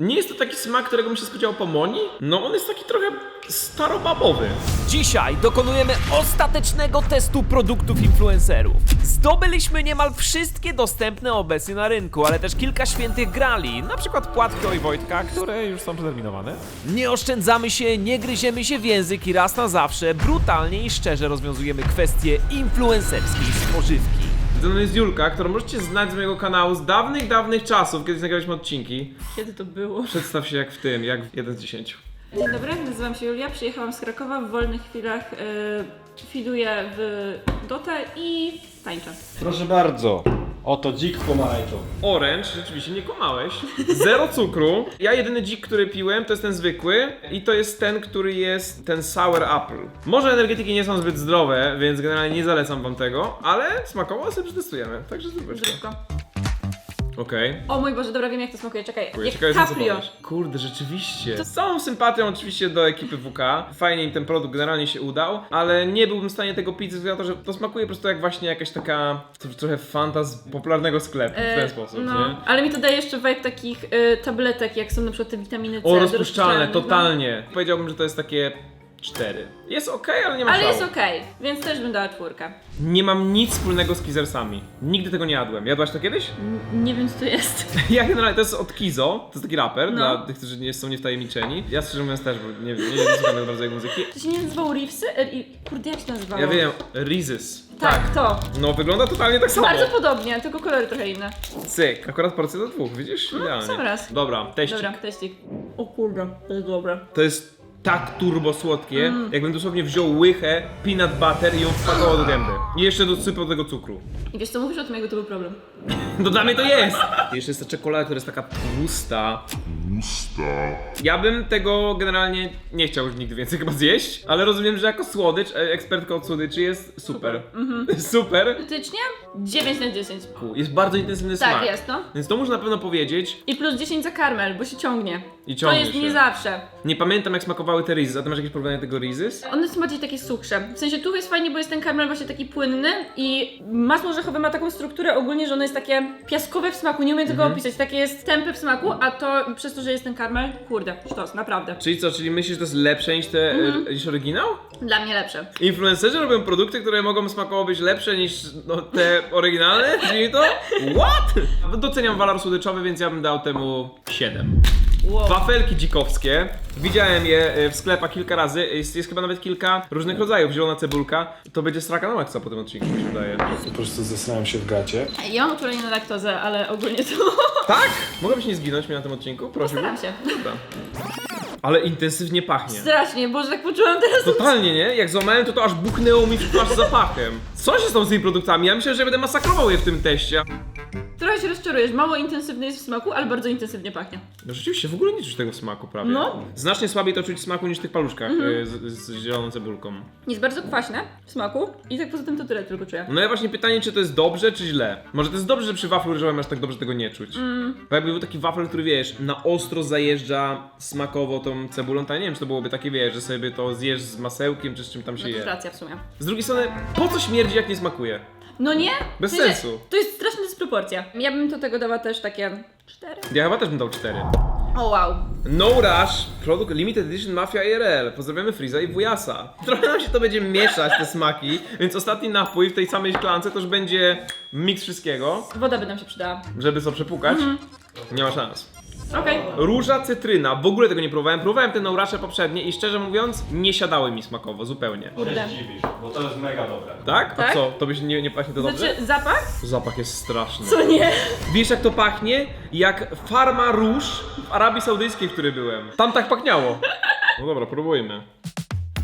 Nie jest to taki smak, którego bym się spodziewał po Moni. No on jest taki trochę starobabowy. Dzisiaj dokonujemy ostatecznego testu produktów influencerów. Zdobyliśmy niemal wszystkie dostępne obecnie na rynku, ale też kilka świętych grali, na przykład płatki Oj Wojtka, które już są przeterminowane. Nie oszczędzamy się, nie gryziemy się w język i raz na zawsze brutalnie i szczerze rozwiązujemy kwestie influencerskiej spożywki. Ze mną jest Julka, którą możecie znać z mojego kanału z dawnych, dawnych czasów, kiedy nagraliśmy odcinki. Kiedy to było? Przedstaw się jak w tym, jak w 1 z 10. Dzień dobry, nazywam się Julia, przyjechałam z Krakowa, w wolnych chwilach y, fiduję w Dotę i tańczę. Proszę bardzo. Oto dzik pomarańczowy. Orange, rzeczywiście nie kłamałeś. Zero cukru. Ja jedyny dzik, który piłem, to jest ten zwykły i to jest ten, który jest ten sour apple. Może energetyki nie są zbyt zdrowe, więc generalnie nie zalecam wam tego, ale smakowo sobie przetestujemy. Także zobaczcie. Zrób go. Okej. O mój Boże, dobra, wiem jak to smakuje, czekaj. Jak Ciekawe co caprio. powiesz. Kurde, rzeczywiście. Z całą sympatią oczywiście do ekipy WK. Fajnie im ten produkt generalnie się udał, ale nie byłbym w stanie tego pić ze względu na to, że to smakuje po prostu jak właśnie jakaś taka to trochę fanta z popularnego sklepu w ten E, sposób, no, nie? ale mi to daje jeszcze vibe takich y, tabletek, jak są na przykład te witaminy C. O, rozpuszczalne, no. totalnie. Powiedziałbym, że to jest takie 4. Jest ok, ale nie ma Ale szału. jest okej, więc też bym dała czwórkę. Nie mam nic wspólnego z kizersami. Nigdy tego nie jadłem. Jadłaś to kiedyś? N- nie wiem co to jest. Ja generalnie, to jest od Kizo, to jest taki raper, No. dla tych, którzy nie są niewtajemniczeni. Ja szczerze mówiąc też, bo nie wiem, nie, nie słucham bardzo jego muzyki. To się nie nazywało Reefsy? E, i- Kurde, jak się nazywało? Ja wiem, Rizes. Tak, to. No, wygląda totalnie tak samo. Bardzo podobnie, tylko kolory trochę inne. Cyk, akurat porcja do dwóch, widzisz? Idealnie. sam raz. Dobra, teścik. Dobra, teścik. O kurde, to jest dobre. To jest tak turbo słodkie, Mm. jakbym dosłownie wziął łychę peanut butter i ją wpakował do gęby. I jeszcze dosypał tego cukru. I wiesz co, mówisz o tym, jakby to był problem. No dla mnie to jest! Jeszcze jest ta czekolada, która jest taka tłusta. Ja bym tego generalnie nie chciał już nigdy więcej chyba zjeść, ale rozumiem, że jako słodycz, e, ekspertka od słodyczy jest super. Super. Faktycznie 9 na 10. Jest bardzo intensywny Tak, smak. jest, no. Więc to można na pewno powiedzieć. I plus 10 za karmel, bo się ciągnie. I To ciągnie jest się. nie zawsze. Nie pamiętam jak smakowały te Rizes, a ty masz jakieś porównanie tego Rizes? One są bardziej takie suchsze. W sensie tu jest fajnie, bo jest ten karmel właśnie taki płynny i masło orzechowe ma taką strukturę ogólnie, że ono jest takie piaskowe w smaku, nie umiem tego Mhm. opisać. Takie jest tępe w smaku, a to przez to, że jest ten karmel, kurde, sztos, naprawdę. Czyli co, czyli myślisz, że to jest lepsze niż, te, Mhm. e, niż oryginał? Dla mnie lepsze. Influencerzy robią produkty, które mogą smakowo być lepsze niż no, te oryginalne? Czyli to? What? Doceniam walor słodyczowy, więc ja bym dał temu 7. Wow. Wafelki dzikowskie. Widziałem je e, w sklepach kilka razy. Jest, jest chyba nawet kilka różnych rodzajów. Zielona cebulka. To będzie straka na maksa po tym odcinku, mi się wydaje. Po prostu zastanawiam się w gacie. Ja mam uczulenie na laktozę, ale ogólnie to Tak? Mogłabyś nie zginąć mnie na tym odcinku? Prosiłbym. staram się. Dobra. Ale intensywnie pachnie. Strasznie, Boże, tak poczułam teraz. Totalnie, nie? Jak złamałem, to to aż buchnęło mi w twarz zapachem. Co się stało z tymi produktami? Ja myślę, że będę masakrował je w tym teście. Trochę się rozczarujesz, mało intensywny jest w smaku, ale bardzo intensywnie pachnie. No rzeczywiście, w ogóle nie czuć tego smaku prawie. No. Mhm. Znacznie słabiej to czuć smaku niż w tych paluszkach y, z, z zieloną cebulką. Jest bardzo kwaśne w smaku i tak poza tym to tyle tylko czuję. No ja właśnie pytanie, czy to jest dobrze, czy źle? Może to jest dobrze, że przy waflu ryżowym aż tak dobrze tego nie czuć. Mm. Bo jakby był taki wafel, który wiesz, na ostro zajeżdża smakowo tą cebulą, to ja nie wiem, czy to byłoby takie, wiesz, że sobie to zjesz z masełkiem, czy z czym tam się No to jest je. racja w sumie. Z drugiej strony, po co śmierdzi, jak nie smakuje? No nie? Bez W sensie, sensu. To jest straszna dysproporcja. Ja bym do tego dała też takie cztery. Ja chyba też bym dał 4. O wow. No Rush, produkt Limited Edition Mafia IRL. Pozdrawiamy Friza i Wujasa. Trochę nam się to będzie mieszać, te smaki, więc ostatni napój w tej samej szklance to już będzie miks wszystkiego, Woda by nam się przydała. żeby co przepukać. Nie ma szans. Okej. Róża cytryna, w ogóle tego nie próbowałem. Próbowałem te Nourasze poprzednie i szczerze mówiąc, nie siadały mi smakowo, zupełnie. Kurde. Dziwisz, bo to jest mega dobre. Tak? A Tak? co? To by się nie, nie pachnie to dobrze? Znaczy zapach? Zapach jest straszny. Co nie? Wiesz jak to pachnie? Jak farma róż w Arabii Saudyjskiej, w której byłem. Tam tak pachniało. No dobra, próbujmy.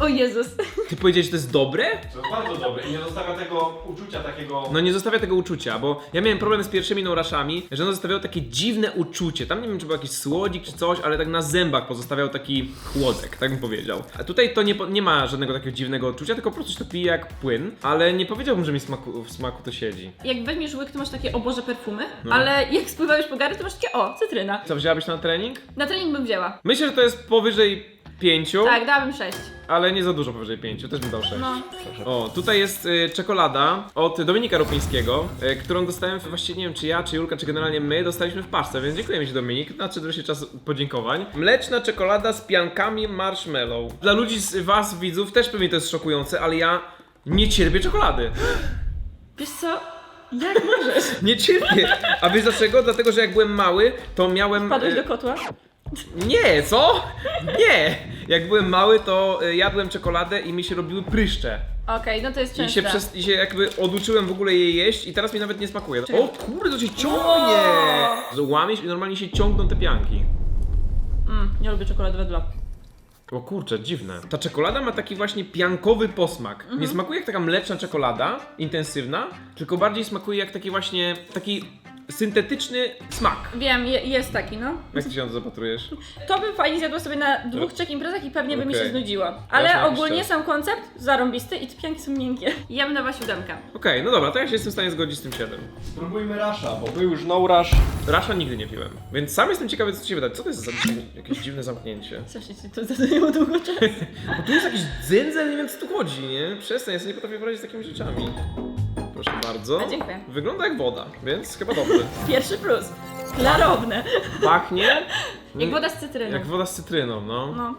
O Jezus. Ty powiedziałeś, że to jest dobre? To jest bardzo dobre i nie zostawia tego uczucia takiego... No nie zostawia tego uczucia, bo ja miałem problem z pierwszymi nouraszami, że one zostawiały takie dziwne uczucie. Tam nie wiem, czy był jakiś słodzik czy coś, ale tak na zębach pozostawiał taki chłodek, tak bym powiedział. A tutaj to nie, po- nie ma żadnego takiego dziwnego uczucia, tylko po prostu się to pije jak płyn, ale nie powiedziałbym, że mi smaku, w smaku to siedzi. Jak weźmiesz łyk, to masz takie o Boże perfumy, No. ale jak spływałeś po gary, to masz takie o, cytryna. Co, wzięłabyś na trening? Na trening bym wzięła. Myślę, że to jest powyżej pięciu, Tak, dałabym 6. ale nie za dużo powyżej pięciu, też bym dał sześć. No. O, tutaj jest y, czekolada od Dominika Rupińskiego, y, którą dostałem, właściwie nie wiem czy ja, czy Julka, czy generalnie my, dostaliśmy w paczce, więc dziękujemy Ci Dominik, nadszedł się czas podziękowań. Mleczna czekolada z piankami marshmallow. Dla ludzi z Was, widzów, też pewnie to jest szokujące, ale ja nie cierpię czekolady. Wiesz co? Jak możesz? Nie cierpię. A wiesz dlaczego? Dlatego, że jak byłem mały, to miałem... Padłeś y, do kotła? Nie, co? Nie! Jak byłem mały, to y, jadłem czekoladę i mi się robiły pryszcze. Okej, no to jest I częste. się, przez, I się jakby oduczyłem w ogóle jej jeść i teraz mi nawet nie smakuje. Czekaj. O kurde, to się ciągnie! Że Łamiesz i normalnie się ciągną te pianki. Mm, nie lubię czekolady wedla. O kurczę, dziwne. Ta czekolada ma taki właśnie piankowy posmak. Mhm. Nie smakuje jak taka mleczna czekolada, intensywna, tylko bardziej smakuje jak taki właśnie, taki syntetyczny smak. Wiem, je, jest taki, no. Jak ty się na to zapatrujesz? To bym fajnie zjadła sobie na dwóch, trzech imprezach i pewnie by mi się Okej. znudziło. Ja Ale ogólnie sam koncept zarąbisty i pianki są miękkie. Ja bym dała siódemkę. Okej, no dobra, to ja się jestem w stanie zgodzić z tym 7. Spróbujmy rasza, bo był już no rush. Rasza nigdy nie piłem, więc sam jestem ciekawy co ci się wyda. Co to jest za jakieś dziwne zamknięcie? Zawsze ci to zajęło długo czasu. Bo tu jest jakiś dzyndzel, nie wiem co tu chodzi, nie? Przestań, ja sobie nie potrafię poradzić z takimi rzeczami. Proszę bardzo. A, dziękuję. Wygląda jak woda, więc chyba dobry. Pierwszy plus. Klarowne. Pachnie Jak woda z cytryną. jak woda z cytryną, no. No.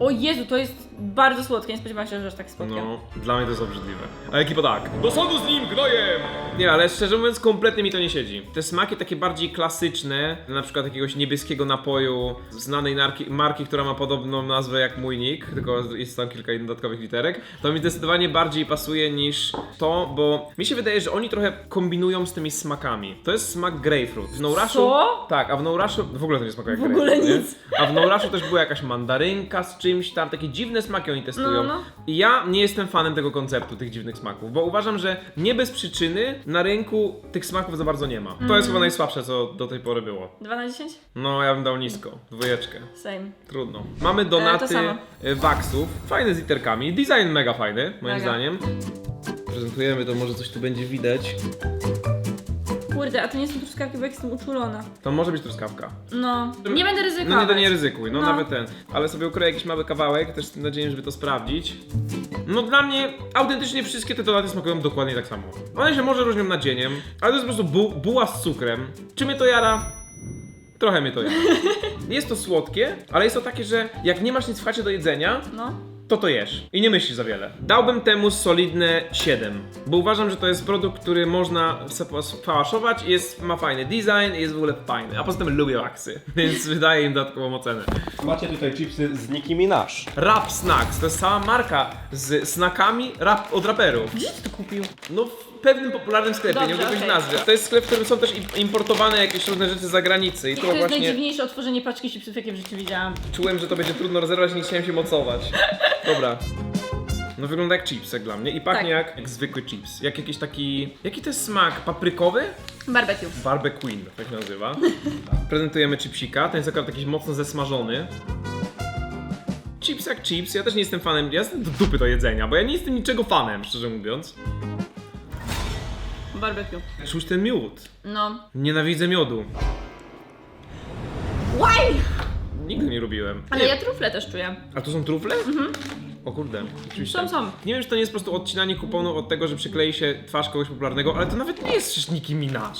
O Jezu, to jest bardzo słodkie. Nie spodziewałam się, że aż tak słodkie. No, dla mnie to jest obrzydliwe. A ekipa tak. Do sądu z nim, gnojem! Nie, ale szczerze mówiąc, kompletnie mi to nie siedzi. Te smaki takie bardziej klasyczne, na przykład jakiegoś niebieskiego napoju znanej marki, marki która ma podobną nazwę jak mój nick, tylko jest tam kilka dodatkowych literek, to mi zdecydowanie bardziej pasuje niż to, bo mi się wydaje, że oni trochę kombinują z tymi smakami. To jest smak grapefruit. W Nourashu... Co? Tak, a w Nourashu w ogóle to nie smakuje jak W ogóle grapefruit, nie? nic. A w Nourashu też była jakaś mandarynka z czymś tam, takie dziwne smaki oni testują. No, no. I ja nie jestem fanem tego konceptu, tych dziwnych smaków, bo uważam, że nie bez przyczyny na rynku tych smaków za bardzo nie ma. To Mm. jest chyba najsłabsze, co do tej pory było. 2 na 10? No, ja bym dał nisko, dwójeczkę. Same. Trudno. Mamy donaty samo. e, waksów, fajne z literkami, design mega fajny, moim Mega. zdaniem. Prezentujemy to, może coś tu będzie widać. Kurde, a to nie są truskawki, bo jak jestem uczulona. To może być truskawka. No. Nie będę ryzykować. No nie, to nie ryzykuj, no, No. nawet ten. Ale sobie ukroję jakiś mały kawałek, też z nadzieją, żeby to sprawdzić. No dla mnie autentycznie wszystkie te donaty smakują dokładnie tak samo. One się może różnią nadzieniem, ale to jest po prostu bu buła z cukrem. Czy mnie to jara? Trochę mnie to jara. Jest to słodkie, ale jest to takie, że jak nie masz nic w chacie do jedzenia, No. To to jesz i nie myślisz za wiele. Dałbym temu solidne 7, bo uważam, że to jest produkt, który można spałaszować, jest, ma fajny design i jest w ogóle fajny, a poza tym lubię waksy, więc wydaję im dodatkową ocenę. Macie tutaj chipsy z Nicki Minaj. Rap Snacks, to jest cała marka z snackami rap, od raperów. Gdzie ty to kupił? No pewnym popularnym sklepie, nie Dobrze, mogę powiedzieć okej. nazwy. To jest sklep, w którym są też im- importowane jakieś różne rzeczy z zagranicy i I to to jest właśnie najdziwniejsze otworzenie paczki chipsów, jakie w życiu widziałam. czułem, że to będzie trudno rozerwać, nie chciałem się mocować. Dobra. No wygląda jak chips jak dla mnie i pachnie Tak. jak, jak zwykły chips. Jak jakiś taki... Jaki to jest smak? Paprykowy? Barbecue. Barbecue, tak się nazywa. Prezentujemy chipsika, ten jest akurat jakiś mocno zesmażony. Chips jak chips, ja też nie jestem fanem, ja jestem do dupy do jedzenia, bo ja nie jestem niczego fanem, szczerze mówiąc. Barbecue. Czuć ten miód. No. Nienawidzę miodu. Why? Nigdy nie lubiłem. Ale ja trufle też czuję. A to są trufle? O kurde, oczywiście. Są, są. Nie wiem, czy to nie jest po prostu odcinanie kuponu od tego, że przyklei się twarz kogoś popularnego, ale to nawet nie jest przecież Nicki Minaj.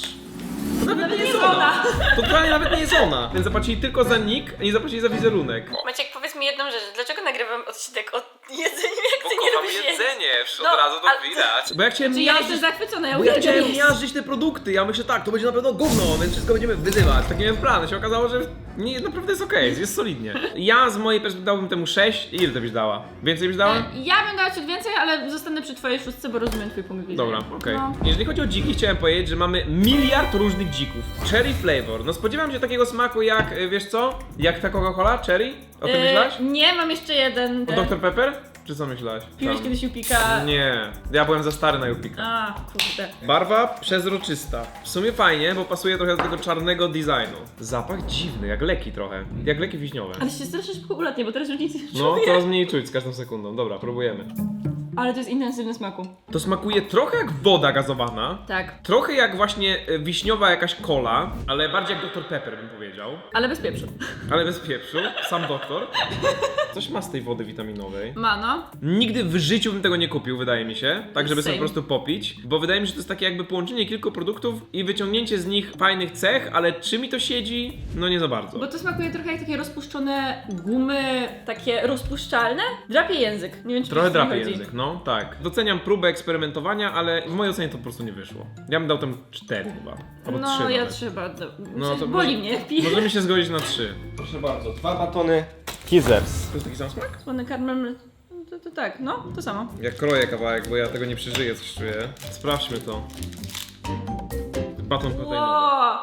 To nawet, nie jest ona. To totalnie nawet nie jest ona. Więc zapłacili tylko za nick, a nie zapłacili za wizerunek. Maciek, mi jedną rzecz. Dlaczego nagrywam odcinek o jedzeniu, jak ty nie lubisz jeść? przecież No, od razu to ale- widać. Bo ja chciałem Czy ja miażdżyć, jestem zachwycona, ja bo ja uwielbiam chciałem jeść. miażdżyć te produkty. Ja myślę tak, to będzie na pewno gówno, więc wszystko będziemy wyzywać. Tak miałem plan. się okazało, że nie, naprawdę jest okej, jest solidnie. Ja z mojej perspektywy dałbym temu 6. Ile ty byś dała? Więcej byś dała? E, Ja bym dała ciut więcej, ale zostanę przy twojej szóstce, bo rozumiem twój punkt widzenia. Dobra, okej. No. Jeżeli chodzi o dziki, chciałem powiedzieć, że mamy miliard różnych dzików. Cherry flavor. No spodziewam się takiego smaku jak, y, wiesz co? Jak ta Coca-Cola? Cherry? O tym E, myślałaś? Nie, mam jeszcze jeden. O ten. Dr Pepper? Czy co myślałaś? Piłeś Tam. kiedyś Jupika? Nie, ja byłem za stary na Jupika. A, kurde. Barwa przezroczysta. W sumie fajnie, bo pasuje trochę do tego czarnego designu. Zapach dziwny, jak leki trochę. Jak leki wiśniowe. Ale się strasznie szybko ulatnie, bo teraz już nic nie No, czuję. coraz mniej czuć z każdą sekundą. Dobra, próbujemy. Ale to jest intensywny smaku. To smakuje trochę jak woda gazowana, Tak, trochę jak właśnie e, wiśniowa jakaś kola, ale bardziej jak Dr Pepper bym powiedział. ale bez pieprzu. Ale bez pieprzu, sam doktor. Coś ma z tej wody witaminowej. Ma no. Nigdy w życiu bym tego nie kupił, wydaje mi się, tak żeby sobie Same. po prostu popić, bo wydaje mi się, że to jest takie jakby połączenie kilku produktów i wyciągnięcie z nich fajnych cech, ale czy mi to siedzi? No nie za bardzo. Bo to smakuje trochę jak takie rozpuszczone gumy, takie rozpuszczalne. Drapie język. Nie wiem, czy Trochę wiesz, o co drapie chodzi. język, no tak. Doceniam próbę eksperymentowania, ale w mojej ocenie to po prostu nie wyszło. Ja bym dał tam 4 chyba. Albo No, 3 ja nawet. trzeba. No, No to boli może- mnie, jak piję. Możemy się zgodzić na 3. Proszę bardzo, dwa batony Kizzers. To jest taki sam smak? Słony karmel. no To, to tak, no, to samo. Ja kroję kawałek, bo ja tego nie przeżyję, coś czuję. Sprawdźmy to. Baton proteinowy. Ło!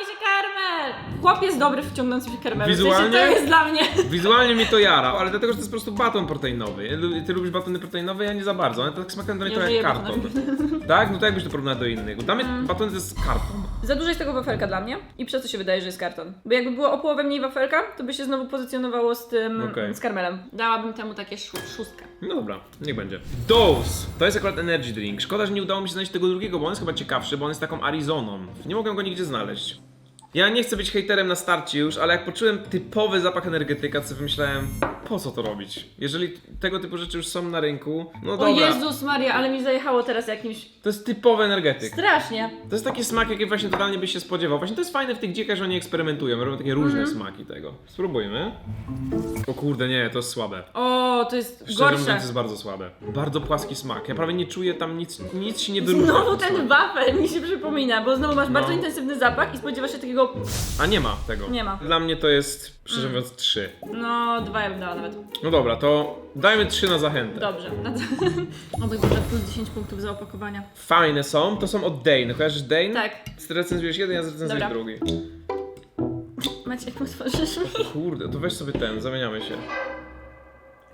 Ciągnie się karmel! Chłop jest dobry w ciągnącym się karmelu. W Wizualnie? sensie to jest dla mnie. Wizualnie mnie to jara, ale dlatego, że to jest po prostu baton proteinowy. Ja lu- Ty lubisz batony proteinowe, ja nie za bardzo. One tak smakują dla mnie Ja trochę jak żyję karton. Tak? No to jakbyś to porównał do innych. Dla mnie Mm. batony to jest karton. Za dużo jest tego wafelka dla mnie i przez to się wydaje, że jest karton. Bo jakby było o połowę mniej wafelka, to by się znowu pozycjonowało z tym, Okej. z karmelem. Dałabym temu takie szó szóstkę. No dobra, niech będzie. Dose! To jest akurat energy drink. Szkoda, że nie udało mi się znaleźć tego drugiego, bo on jest chyba ciekawszy, bo on jest taką Arizoną. Nie mogłem go nigdzie znaleźć. Ja nie chcę być hejterem na starcie już, ale jak poczułem typowy zapach energetyka, to sobie myślałem, po co to robić? Jeżeli tego typu rzeczy już są na rynku, no O dobra. Jezus Maria, ale mi zajechało teraz jakimś... To jest typowy energetyk. Strasznie. To jest taki smak, jaki właśnie totalnie byś się spodziewał. Właśnie to jest fajne w tych dziekach, że oni eksperymentują, robią takie różne Mhm. smaki tego. Spróbujmy. O kurde, nie, to jest słabe. O, to jest Szczerze gorsze. mówiąc, jest bardzo słabe. Bardzo płaski smak. Ja prawie nie czuję tam nic, nic się nie wyróżnia. Znowu ten wafel mi się przypomina, bo znowu masz No. bardzo intensywny zapach i spodziewasz się takiego... A nie ma tego. Nie ma. Dla mnie to jest, szczerze mówiąc, trzy. No, dwa ja bym dała nawet. No dobra, to dajmy trzy na zachętę. Dobrze. o mój Boże, plus 10 punktów za opakowania. Fajne są, to są od Dane. Kojarzysz Dane? Tak. Zrecenzujesz jeden, ja zrecenzuję Dobra. drugi. Macie, jak otworzysz mi? Kurde, to weź sobie ten, zamieniamy się.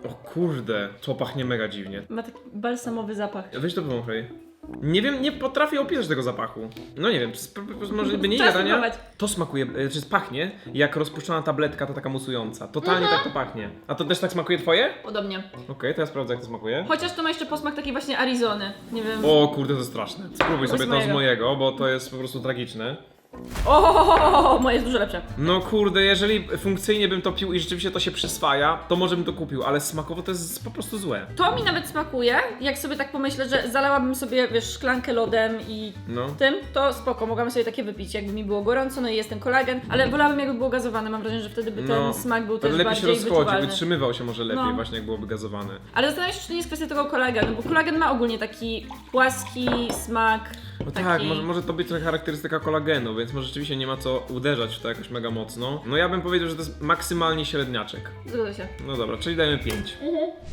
O kurde, to pachnie mega dziwnie. Ma taki balsamowy zapach. Weź to powąchaj. Nie wiem, nie potrafię opisać tego zapachu. No nie wiem, sp- może by nie Trzeba jadania. spróbować. To smakuje, e, czy pachnie jak rozpuszczona tabletka, to taka musująca. Totalnie Mhm. tak to pachnie. A to też tak smakuje twoje? Podobnie. Okej, to ja sprawdzę jak to smakuje. Chociaż to ma jeszcze posmak takiej właśnie Arizony. Nie wiem. O kurde, to straszne. Spróbuj sobie to z mojego, bo to jest po prostu tragiczne. O, moje jest dużo lepsze. No kurde, jeżeli funkcyjnie bym to pił i rzeczywiście to się przyswaja, to może bym to kupił, ale smakowo to jest po prostu złe. To mi nawet smakuje, jak sobie tak pomyślę, że zalałabym sobie, wiesz, szklankę lodem i No. tym, to spoko, mogłabym sobie takie wypić, jakby mi było gorąco, no i jest ten kolagen, ale wolałabym jakby było gazowane, mam wrażenie, że wtedy by ten No, smak był też lepiej się bardziej rozchodzi, wyczuwalny. wytrzymywał się może lepiej No. właśnie jak byłoby gazowane. Ale zastanawiam się, czy to nie jest kwestia tego kolagenu, bo kolagen ma ogólnie taki płaski smak, No taki... tak, może, może to być trochę charakterystyka kolagenu, więc może rzeczywiście nie ma co uderzać w to jakoś mega mocno. No ja bym powiedział, że to jest maksymalnie średniaczek. Zgodzę się. No dobra, czyli dajmy 5.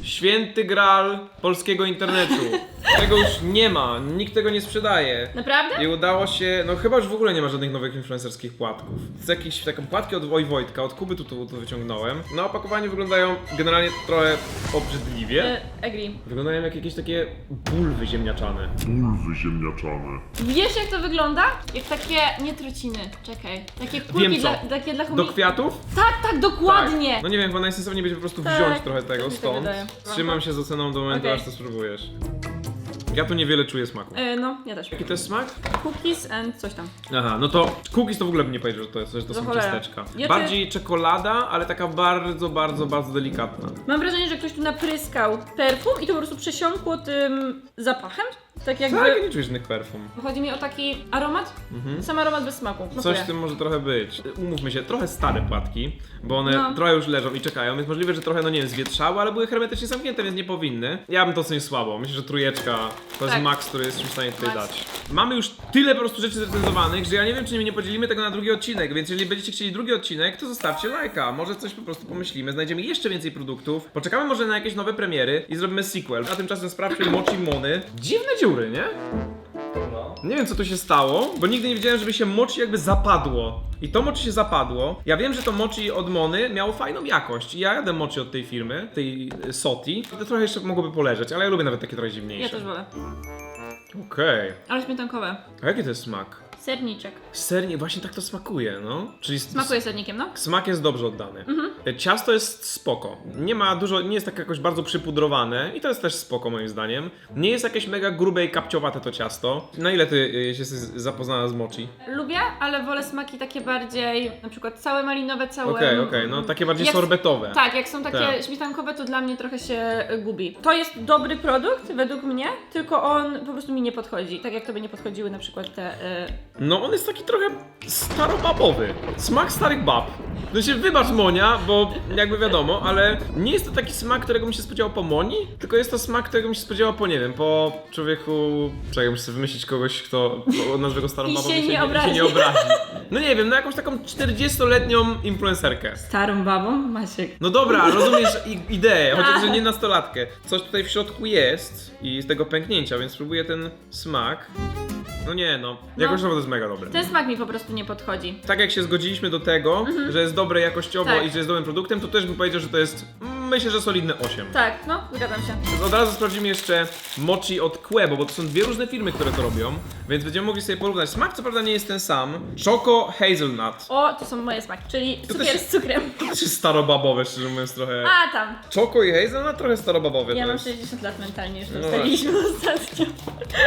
Święty gral polskiego internetu. Tego już nie ma, nikt tego nie sprzedaje. Naprawdę? I udało się, no chyba już w ogóle nie ma żadnych nowych influencerskich płatków. Z jakiejś taką płatki od Oj Wojtka, od Kuby tu, tu, tu wyciągnąłem. Na opakowaniu wyglądają generalnie trochę obrzydliwie. E, agree. Wyglądają jak jakieś takie bulwy ziemniaczane. Bulwy ziemniaczane. Wiesz jak to wygląda? Jak takie, nie truciny, czekaj, takie kulki Wiem co. dla, takie dla Do kwiatów? Tak, tak, dokładnie! Tak. No nie wiem, chyba najsensowniej będzie po prostu Tak, wziąć trochę tak tego mi się stąd. wydaje. Trzymam się z oceną do momentu, Okej. aż to spróbujesz. Ja tu niewiele czuję smaku. E, no, ja też. Jaki to jest smak? Cookies and coś tam. Aha, no to cookies to w ogóle bym nie powiedział, że to, jest, że to Za są cholera. ciasteczka. Ja Bardziej czekolada, ale taka bardzo, bardzo, bardzo delikatna. Mam wrażenie, że ktoś tu napryskał perfum i to po prostu przesiąkło tym zapachem. Tak jakby... Tak, ja nie czuję żadnych perfum. Chodzi mi o taki aromat, sam aromat bez smaku. Mhm. Coś w tym może trochę być. Umówmy się, trochę stare płatki, bo one No. trochę już leżą i czekają, więc możliwe, że trochę, no nie wiem, zwietrzały, ale były hermetycznie zamknięte, więc nie powinny. Ja bym to ocenił słabo. Myślę, że trójeczka to jest Tak. max, który jesteśmy w stanie tutaj Max. dać. Mamy już tyle po prostu rzeczy zrecenzowanych, że ja nie wiem, czy nie podzielimy tego na drugi odcinek, więc jeżeli będziecie chcieli drugi odcinek, to zostawcie lajka. Może coś po prostu pomyślimy, znajdziemy jeszcze więcej produktów, poczekamy może na jakieś nowe premiery i zrobimy sequel. A tymczasem sprawdźmy Mochi Mony. Dziwne dziury, nie? No. Nie wiem co tu się stało, bo nigdy nie widziałem, żeby się mochi jakby zapadło. I to mochi się zapadło. Ja wiem, że to mochi od Mony miało fajną jakość. I ja jadę mochi od tej firmy, tej y, Soti. I to trochę jeszcze mogłoby poleżeć, ale ja lubię nawet takie trochę zimniejsze. Ja też wolę. Okej. Ale śmietankowe. A jaki to jest smak? Serniczek. Sernie, właśnie tak to smakuje, no. Czyli s- Smakuje sernikiem, no? Smak jest dobrze oddany. Ciasto jest spoko. Nie ma dużo, nie jest tak jakoś bardzo przypudrowane i to jest też spoko moim zdaniem. Nie jest jakieś mega grube i kapciowate to ciasto. Na ile ty y, się z- zapoznana z mochi? Lubię, ale wolę smaki takie bardziej, na przykład całe malinowe, całe... Okej, okej, no takie bardziej Jak- sorbetowe. Tak, jak są takie Tak. śmietankowe, to dla mnie trochę się y, gubi. To jest dobry produkt, według mnie, tylko on po prostu mi nie podchodzi. Tak jak tobie nie podchodziły na przykład te... Y... No on jest taki trochę starobabowy. Smak starych bab. No się wybacz Monia, bo jakby wiadomo, ale nie jest to taki smak, którego bym się spodziewał po Moni, tylko jest to smak, którego bym się spodziewał po, nie wiem, po człowieku... Czekaj, muszę sobie wymyślić kogoś, kto nazwę go starą I babą się i nie obrazi. się nie obrazi. No nie wiem, no jakąś taką 40-letnią influencerkę. Starą babą? Maciek. No dobra, rozumiesz i- ideę, chociaż że nie nastolatkę. Coś tutaj w środku jest i z tego pęknięcia, więc spróbuję ten smak. No nie no, jakoś naprawdę jest mega dobre. Ten smak mi po prostu nie podchodzi. Tak jak się zgodziliśmy do tego, że jest dobre jakościowo Tak. i że jest dobrym produktem, to też bym powiedział, że to jest, mm, myślę, że solidne 8. Tak, no, zgadzam się. Od razu sprawdzimy jeszcze mochi od Quebo, bo to są dwie różne firmy, które to robią, więc będziemy mogli sobie porównać. Smak co prawda nie jest ten sam. Choco Hazelnut. O, to są moje smaki, czyli To cukier też- z cukrem. To jest starobabowe, szczerze mówiąc trochę. A, tam. Choco i Hazelnut trochę starobabowe Ja to mam jest. 60 lat mentalnie, już to No ustaliliśmy ostatnio.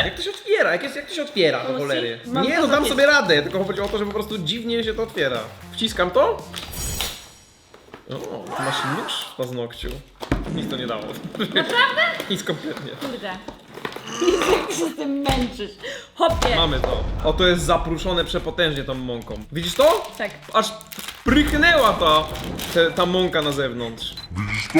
Jak to się otwiera? Jak, jest, jak to się otwiera, do cholery? Mam Nie, to no dam sobie radę, tylko chodzi o to, że po prostu dziwnie się to otwiera. Wciskam to. O, ty masz nóż w paznokciu. Nic to nie dało. Naprawdę? Nic kompletnie. Kurde. Jak się z tym męczysz. Hopie. Mamy to. O, to jest zapruszone przepotężnie tą mąką. Widzisz to? Tak. Aż prychnęła ta, te, ta mąka na zewnątrz. Widzisz to?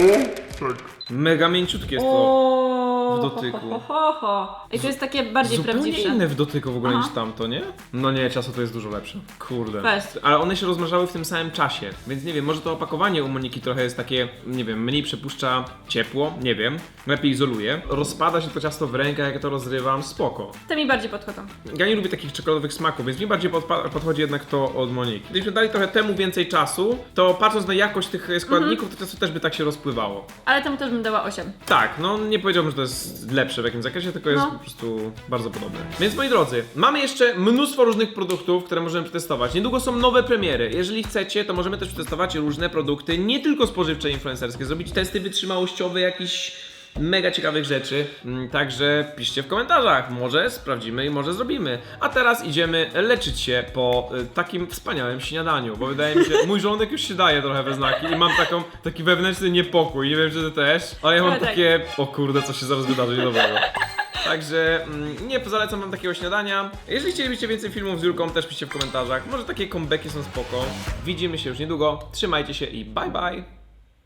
Tak. Mega mięciutkie jest to. O, w dotyku. Ho, ho, ho, ho. I to jest takie bardziej Zupełnie prawdziwsze. inne w dotyku w ogóle Aha. niż tamto, nie? No nie, ciasto to jest dużo lepsze. Kurde. Ale one się rozmnażały w tym samym czasie, więc nie wiem, może to opakowanie u Moniki trochę jest takie, nie wiem, mniej przepuszcza ciepło, nie wiem, lepiej izoluje. Rozpada się to ciasto w rękach, jak ja to rozrywam, spoko. Te mi bardziej podchodzą. Ja nie lubię takich czekoladowych smaków, więc mi bardziej podpa- podchodzi jednak to od Moniki. Gdybyśmy dali trochę temu więcej czasu, to patrząc na jakość tych składników, to ciasto też by tak się rozpływało. Ale temu też bym dała 8. Tak, no nie powiedziałbym, że to jest lepsze w jakimś zakresie, tylko jest No. po prostu bardzo podobne. Więc moi drodzy, mamy jeszcze mnóstwo różnych produktów, które możemy przetestować. Niedługo są nowe premiery. Jeżeli chcecie, to możemy też przetestować różne produkty, nie tylko spożywcze influencerskie, zrobić testy wytrzymałościowe jakichś mega ciekawych rzeczy. Mm, Także piszcie w komentarzach, może sprawdzimy i może zrobimy. A teraz idziemy leczyć się po y, takim wspaniałym śniadaniu, bo wydaje mi się, mój żołądek już się daje trochę we znaki i mam taką, taki wewnętrzny niepokój, nie wiem czy ty też, ale ja mam tak. takie, o kurde, co się zaraz wydarzy niedobrego. Także mm, nie zalecam wam takiego śniadania. Jeżeli chcielibyście więcej filmów z Julką, też piszcie w komentarzach. Może takie comebacki są spoko. Widzimy się już niedługo. Trzymajcie się i bye bye.